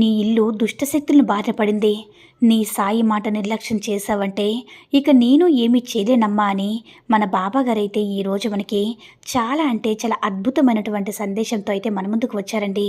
నీ ఇల్లు దుష్టశక్తులను బాధపడింది. నీ సాయి మాట నిర్లక్ష్యం చేశావంటే ఇక నేను ఏమీ చేయలేనమ్మా అని మన బాబాగారైతే ఈరోజు మనకి చాలా అంటే చాలా అద్భుతమైనటువంటి సందేశంతో అయితే మన ముందుకు వచ్చారండి.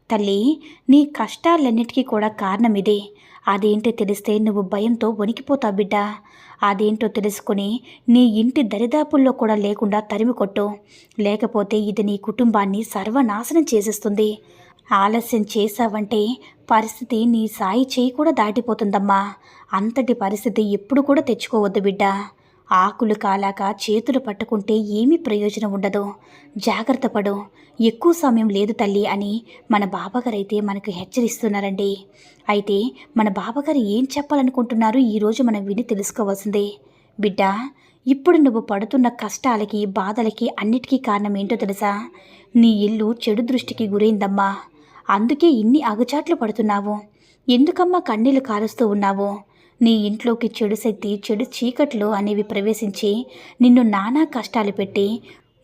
తల్లి నీ కష్టాలన్నిటికీ కూడా కారణం ఇదే. అదేంటో తెలిస్తే నువ్వు భయంతో వణికిపోతావు బిడ్డ. అదేంటో తెలుసుకొని నీ ఇంటి దరిదాపుల్లో కూడా లేకుండా తరిమి కొట్టు. లేకపోతే ఇది నీ కుటుంబాన్ని సర్వనాశనం చేసేస్తుంది. ఆలస్యం చేశావంటే పరిస్థితి నీ సాయి చేయి కూడా దాటిపోతుందమ్మా. అంతటి పరిస్థితి ఎప్పుడు కూడా తెచ్చుకోవద్దు బిడ్డ. ఆకులు కాలాక చేతులు పట్టుకుంటే ఏమీ ప్రయోజనం ఉండదు. జాగ్రత్త పడు. ఎక్కువ సమయం లేదు తల్లి అని మన బాబాగారైతే మనకు హెచ్చరిస్తున్నారండి. అయితే మన బాబాగారు ఏం చెప్పాలనుకుంటున్నారు ఈరోజు మనం విని తెలుసుకోవాల్సిందే. బిడ్డ ఇప్పుడు నువ్వు పడుతున్న కష్టాలకి బాధలకి అన్నిటికీ కారణం ఏంటో తెలుసా? నీ ఇల్లు చెడు దృష్టికి గురైందమ్మా. అందుకే ఇన్ని అగచాట్లు పడుతున్నావు. ఎందుకమ్మా కన్నీళ్ళు కారుస్తూ ఉన్నావు? నీ ఇంట్లోకి చెడు శక్తి చెడు చీకట్లు అనేవి ప్రవేశించి నిన్ను నానా కష్టాలు పెట్టి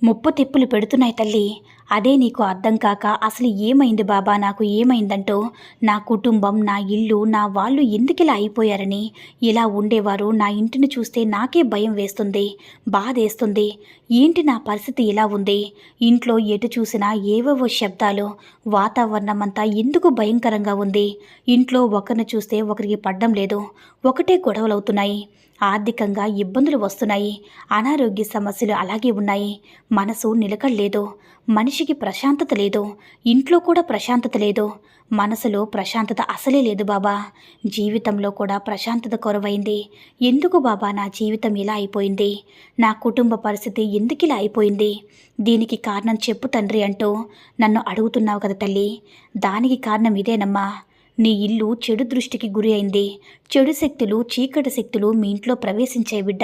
ముప్పు తిప్పులు పెడుతున్నాయి తల్లి. అదే నీకు అర్థం కాక అసలు ఏమైంది బాబా? నాకు ఏమైందంటూ? నా కుటుంబం నా ఇల్లు నా వాళ్ళు ఎందుకిలా అయిపోయారని? ఇలా ఉండేవారు నా ఇంటిని చూస్తే నాకే భయం వేస్తుంది బాధేస్తుంది. ఏంటి నా పరిస్థితి ఇలా ఉంది? ఇంట్లో ఎటు చూసినా ఏవేవో శబ్దాలు వాతావరణం అంతా ఎందుకు భయంకరంగా ఉంది? ఇంట్లో ఒకరిని చూస్తే ఒకరికి పడ్డం లేదు ఒకటే గొడవలవుతున్నాయి. ఆర్థికంగా ఇబ్బందులు వస్తున్నాయి. అనారోగ్య సమస్యలు అలాగే ఉన్నాయి. మనసు నిలకడలేదు. మనిషికి ప్రశాంతత లేదు. ఇంట్లో కూడా ప్రశాంతత లేదు. మనసులో ప్రశాంతత అసలే లేదు బాబా. జీవితంలో కూడా ప్రశాంతత కొరవైంది. ఎందుకు బాబా నా జీవితం ఇలా అయిపోయింది? నా కుటుంబ పరిస్థితి ఎందుకు ఇలా అయిపోయింది? దీనికి కారణం చెప్పు తండ్రి అంటూ నన్ను అడుగుతున్నావు కదా తల్లి. దానికి కారణం ఇదేనమ్మా. నీ ఇల్లు చెడు దృష్టికి గురి అయింది. చెడు శక్తులు చీకటి శక్తులు మీ ఇంట్లో ప్రవేశించే బిడ్డ.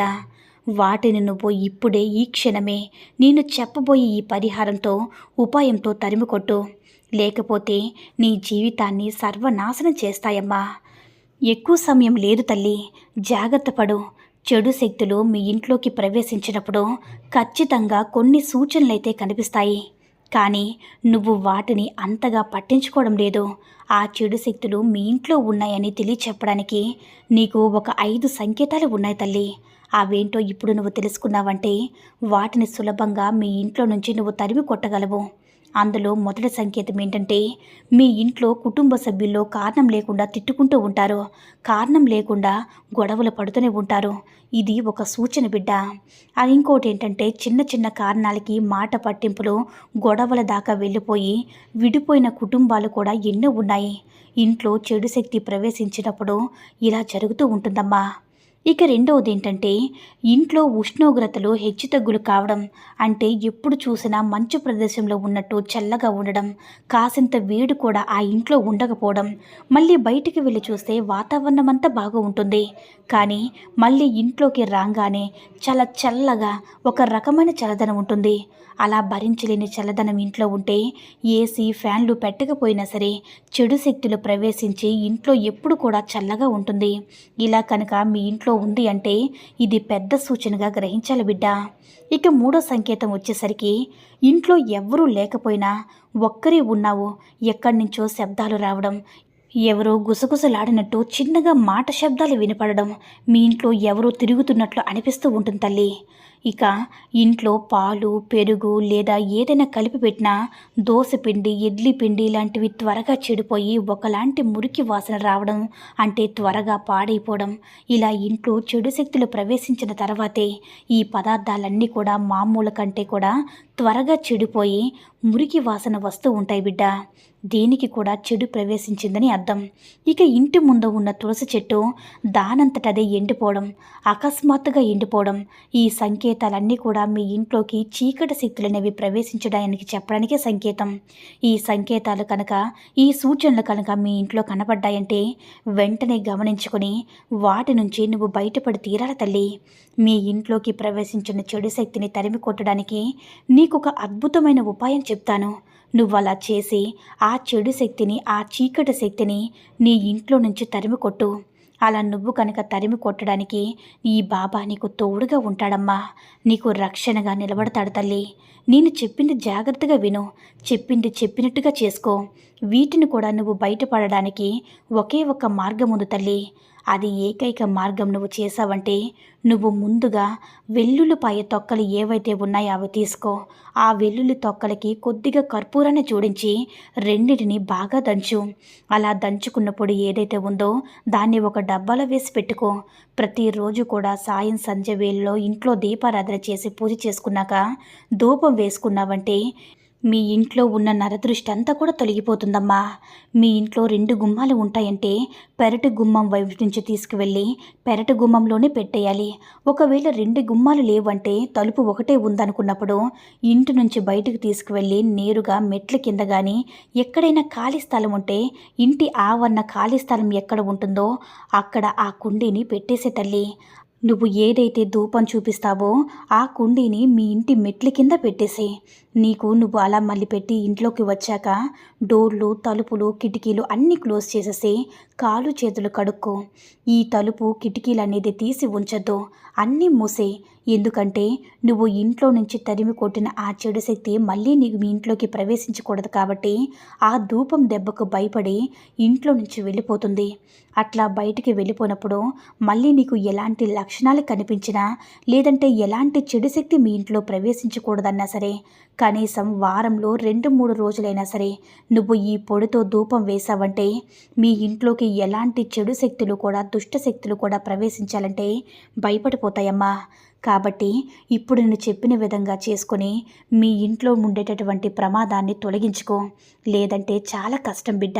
వాటిని నువ్వు ఇప్పుడే ఈ క్షణమే నేను చెప్పబోయే ఈ పరిహారంతో ఉపాయంతో తరిమికొట్టు లేకపోతే నీ జీవితాన్ని సర్వనాశనం చేస్తాయమ్మా. ఎక్కువ సమయం లేదు తల్లి జాగ్రత్త పడు. చెడు శక్తులు మీ ఇంట్లోకి ప్రవేశించినప్పుడు ఖచ్చితంగా కొన్ని సూచనలైతే కనిపిస్తాయి. కానీ నువ్వు వాటిని అంతగా పట్టించుకోవడం లేదు. ఆ చెడు శక్తులు మీ ఇంట్లో ఉన్నాయని తెలియచెప్పడానికి నీకు ఒక ఐదు సంకేతాలు ఉన్నాయి తల్లి. అవేంటో ఇప్పుడు నువ్వు తెలుసుకున్నావంటే వాటిని సులభంగా మీ ఇంట్లో నుంచి నువ్వు తరిమి కొట్టగలవు. అందులో మొదటి సంకేతం ఏంటంటే మీ ఇంట్లో కుటుంబ సభ్యుల్లో కారణం లేకుండా తిట్టుకుంటూ ఉంటారు. కారణం లేకుండా గొడవలు పడుతూనే ఉంటారు. ఇది ఒక సూచన బిడ్డ. అది ఇంకోటి ఏంటంటే చిన్న చిన్న కారణాలకి మాట పట్టింపులు గొడవల దాకా వెళ్ళిపోయి విడిపోయిన కుటుంబాలు కూడా ఎన్నో ఉన్నాయి. ఇంట్లో చెడు శక్తి ప్రవేశించినప్పుడు ఇలా జరుగుతూ ఉంటుందమ్మా. ఇక రెండవది ఏంటంటే ఇంట్లో ఉష్ణోగ్రతలు హెచ్చుతగ్గులు కావడం అంటే ఎప్పుడు చూసినా మంచు ప్రదేశంలో ఉన్నట్టు చల్లగా ఉండడం కాసింత వేడి కూడా ఆ ఇంట్లో ఉండకపోవడం మళ్ళీ బయటికి వెళ్ళి చూస్తే వాతావరణం అంతా బాగా ఉంటుంది కానీ మళ్ళీ ఇంట్లోకి రాగానే చాలా చల్లగా ఒక రకమైన చల్లదనం ఉంటుంది. అలా భరించలేని చల్లదనం ఇంట్లో ఉంటే ఏసీ ఫ్యాన్లు పెట్టకపోయినా సరే చెడు శక్తులు ప్రవేశించి ఇంట్లో ఎప్పుడు కూడా చల్లగా ఉంటుంది. ఇలా కనుక మీ ఇంట్లో ఉంది అంటే ఇది పెద్ద సూచనగా గ్రహించాలి బిడ్డ. ఇక మూడో సంకేతం వచ్చేసరికి ఇంట్లో ఎవ్వరూ లేకపోయినా ఒక్కరే ఉన్నావు. ఎక్కడి నుంచో శబ్దాలు రావడం ఎవరో గుసగుసలాడినట్టు చిన్నగా మాట శబ్దాలు వినపడడం మీ ఇంట్లో ఎవరో తిరుగుతున్నట్లు అనిపిస్తూ ఉంటుంది తల్లి. ఇక ఇంట్లో పాలు పెరుగు లేదా ఏదైనా కలిపి పెట్టినా దోశ పిండి ఇడ్లీ పిండి లాంటివి త్వరగా చెడిపోయి ఒకలాంటి మురికి వాసన రావడం అంటే త్వరగా పాడైపోవడం ఇలా ఇంట్లో చెడు శక్తులు ప్రవేశించిన తర్వాతే ఈ పదార్థాలన్నీ కూడా మామూలు కంటే కూడా త్వరగా చెడిపోయి మురికి వాసన వస్తూ ఉంటాయి బిడ్డ. దీనికి కూడా చెడు ప్రవేశించిందని అర్థం. ఇక ఇంటి ముందు ఉన్న తులసి చెట్టు దానంతటదే ఎండిపోవడం అకస్మాత్తుగా ఎండిపోవడం ఈ సంకేతాలన్నీ కూడా మీ ఇంట్లోకి చీకటి శక్తులు అనేవి ప్రవేశించడానికి చెప్పడానికే సంకేతం. ఈ సంకేతాలు కనుక ఈ సూచనలు కనుక మీ ఇంట్లో కనపడ్డాయంటే వెంటనే గమనించుకొని వాటి నుంచి నువ్వు బయటపడి తీరాల తల్లి. మీ ఇంట్లోకి ప్రవేశించిన చెడు శక్తిని తరిమి కొట్టడానికి నీకు ఒక అద్భుతమైన ఉపాయం చెప్తాను. నువ్వు అలా చేసి ఆ చెడు శక్తిని ఆ చీకటి శక్తిని నీ ఇంట్లో నుంచి తరిమి కొట్టు. అలా నువ్వు కనుక తరిమి కొట్టడానికి ఈ బాబా నీకు తోడుగా ఉంటాడమ్మా. నీకు రక్షణగా నిలబడతాడు తల్లి. నేను చెప్పింది జాగ్రత్తగా విను. చెప్పింది చెప్పినట్టుగా చేసుకో. వీటిని కూడా నువ్వు బయటపడడానికి ఒకే ఒక మార్గం ఉంది తల్లి. అది ఏకైక మార్గం నువ్వు చేసావంటే నువ్వు ముందుగా వెల్లుల్లిపాయ తొక్కలు ఏవైతే ఉన్నాయో అవి తీసుకో. ఆ వెల్లుల్లి తొక్కలకి కొద్దిగా కర్పూరాన్ని జోడించి రెండింటిని బాగా దంచు. అలా దంచుకున్న పొడి ఏదైతే ఉందో దాన్ని ఒక డబ్బాలో వేసి పెట్టుకో. ప్రతిరోజు కూడా సాయం సంధ్య వేళలో ఇంట్లో దీపారాధన చేసి పూజ చేసుకున్నాక ధూపం వేసుకున్నావంటే మీ ఇంట్లో ఉన్న నరదృష్టి అంతా కూడా తొలగిపోతుందమ్మా. మీ ఇంట్లో రెండు గుమ్మాలు ఉంటాయంటే పెరటి గుమ్మం వైపు నుంచి తీసుకువెళ్ళి పెరటి గుమ్మంలోనే పెట్టేయాలి. ఒకవేళ రెండు గుమ్మాలు లేవంటే తలుపు ఒకటే ఉందనుకున్నప్పుడు ఇంటి నుంచి బయటకు తీసుకువెళ్ళి నేరుగా మెట్ల కింద కానీ ఎక్కడైనా ఖాళీ స్థలం ఉంటే ఇంటి ఆవరణ ఖాళీ స్థలం ఎక్కడ ఉంటుందో అక్కడ ఆ కుండీని పెట్టేసే తల్లి. నువ్వు ఏదైతే ధూపం చూపిస్తావో ఆ కుండీని మీ ఇంటి మెట్ల కింద పెట్టేసే నీకు నువ్వు అలా మళ్ళీ పెట్టి ఇంట్లోకి వచ్చాక డోర్లు తలుపులు కిటికీలు అన్నీ క్లోజ్ చేసేసి కాలు చేతులు కడుక్కో. ఈ తలుపు కిటికీలు అనేది తీసి ఉంచద్దు. అన్నీ మూసే ఎందుకంటే నువ్వు ఇంట్లో నుంచి తరిమి కొట్టిన ఆ చెడు శక్తి మళ్ళీ నీకు మీ ఇంట్లోకి ప్రవేశించకూడదు కాబట్టి ఆ ధూపం దెబ్బకు భయపడి ఇంట్లో నుంచి వెళ్ళిపోతుంది. అట్లా బయటికి వెళ్ళిపోయినప్పుడు మళ్ళీ నీకు ఎలాంటి లక్షణాలు కనిపించినా లేదంటే ఎలాంటి చెడు శక్తి మీ ఇంట్లో ప్రవేశించకూడదన్నా సరే కనీసం వారంలో రెండు మూడు రోజులైనా సరే నువ్వు ఈ పొడితో ధూపం వేసావంటే మీ ఇంట్లోకి ఎలాంటి చెడు శక్తులు కూడా దుష్ట శక్తులు కూడా ప్రవేశించాలంటే భయపడిపోతాయమ్మా. కాబట్టి ఇప్పుడు నేను చెప్పిన విధంగా చేసుకొని మీ ఇంట్లో ఉండేటటువంటి ప్రమాదాన్ని తొలగించుకో. లేదంటే చాలా కష్టం బిడ్డ.